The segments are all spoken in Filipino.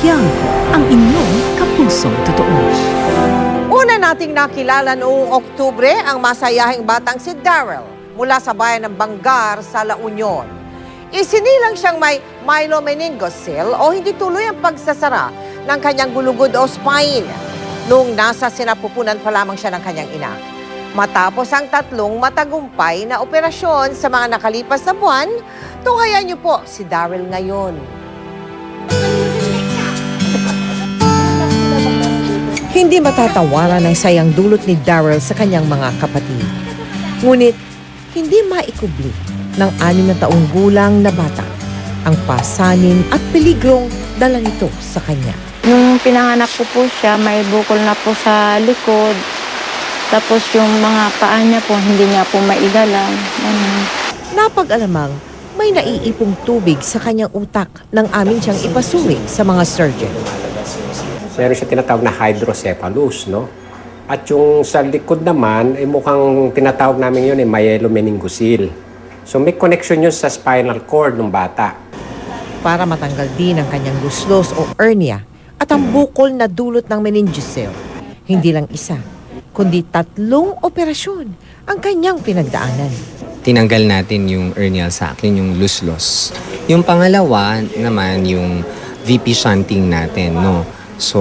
Tiangco, ang inyong kapusong totoo. Una nating nakilala noong Oktubre ang masayahing batang si Daryl mula sa bayan ng Bangar sa La Union. Isinilang siyang may myelomeningocele o hindi tuloy ang pagsasara ng kanyang gulugod o spine noong nasa sinapupunan pa lamang siya ng kanyang ina. Matapos ang tatlong matagumpay na operasyon sa mga nakalipas na buwan, tunghayan niyo po si Daryl ngayon. Hindi matatawaran ang sayang dulot ni Daryl sa kanyang mga kapatid. Ngunit, hindi maikubli ng anim na taong gulang na bata ang pasanin at peligrong dala nito sa kanya. Nung pinanganak ko po siya, may bukol na po sa likod. Tapos yung mga paa niya po, hindi niya po maigalaw. Ganun. Napag-alamang may naiipong tubig sa kanyang utak nang amin siyang ipasuri sa mga surgeon. meron siya tinatawag na hydrocephalus, no? At yung sa likod naman, ay mukhang tinatawag namin yun ay myelomeningocele. So may connection yun sa spinal cord ng bata. para matanggal din ang kanyang luslos o hernia at ang bukol na dulot ng meningocele. Hindi lang isa, kundi tatlong operasyon ang kanyang pinagdaanan. Tinanggal natin yung hernial sac, yun yung luslos. Yung pangalawa naman yung VP shunting natin, no? So,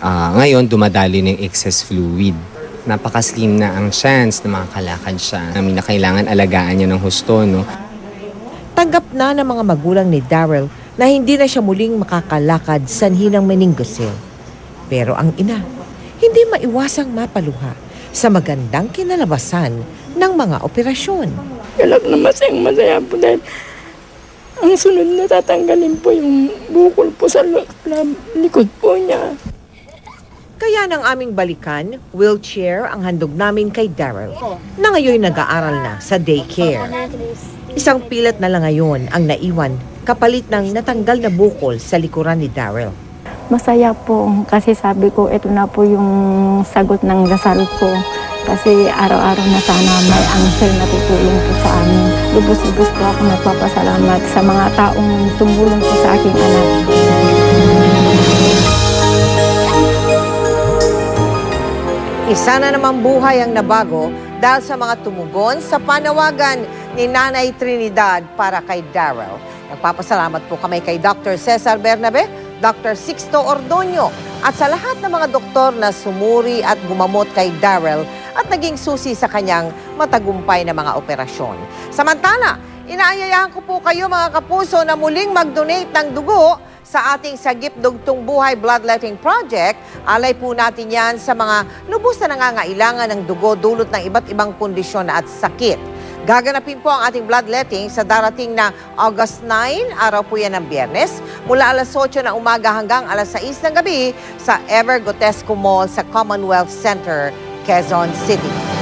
ah, ngayon dumadali yung excess fluid. Napaka-slim na ang chance na makakalakad siya. Namin na kailangan alagaan niya ng husto, no? Tanggap na ng mga magulang ni Daryl na hindi na siya muling makakalakad sanhi ng meningocele. Pero ang ina, hindi maiwasang mapaluha sa magandang kinalabasan ng mga operasyon. Galak na masayang masaya po dahil ang sunod na tatanggalin po yung bukol po sa likod po niya. Kaya nang aming balikan, wheelchair ang handog namin kay Daryl na ngayon nag-aaral na sa daycare. Isang pilat na lang ngayon ang naiwan kapalit ng natanggal na bukol sa likuran ni Daryl. Masaya po kasi sabi ko ito na po yung sagot ng dasal ko. Kasi araw-araw na sana may angel na tutulong po sa amin. Lubos-lubos po ako nagpapasalamat sa mga taong tumulong po sa aking anak. Isa na namang buhay ang nabago dahil sa mga tumugon sa panawagan ni Nanay Trinidad para kay Daryl. Nagpapasalamat po kami kay Dr. Cesar Bernabe, Dr. Sixto Ordonio at sa lahat ng mga doktor na sumuri at gumamot kay Daryl at naging susi sa kanyang matagumpay na mga operasyon. Samantala, inaayayahan ko po kayo mga kapuso na muling mag-donate ng dugo sa ating Sagip Dugtong Buhay Bloodletting Project, alay po natin yan sa mga lubos na nangangailangan ng dugo dulot ng iba't ibang kondisyon at sakit. Gaganapin po ang ating bloodletting sa darating na August 9, araw po yan ng biyernes, mula alas 8 ng umaga hanggang alas 6 ng gabi sa Ever Gotesco Mall sa Commonwealth Center, Quezon City.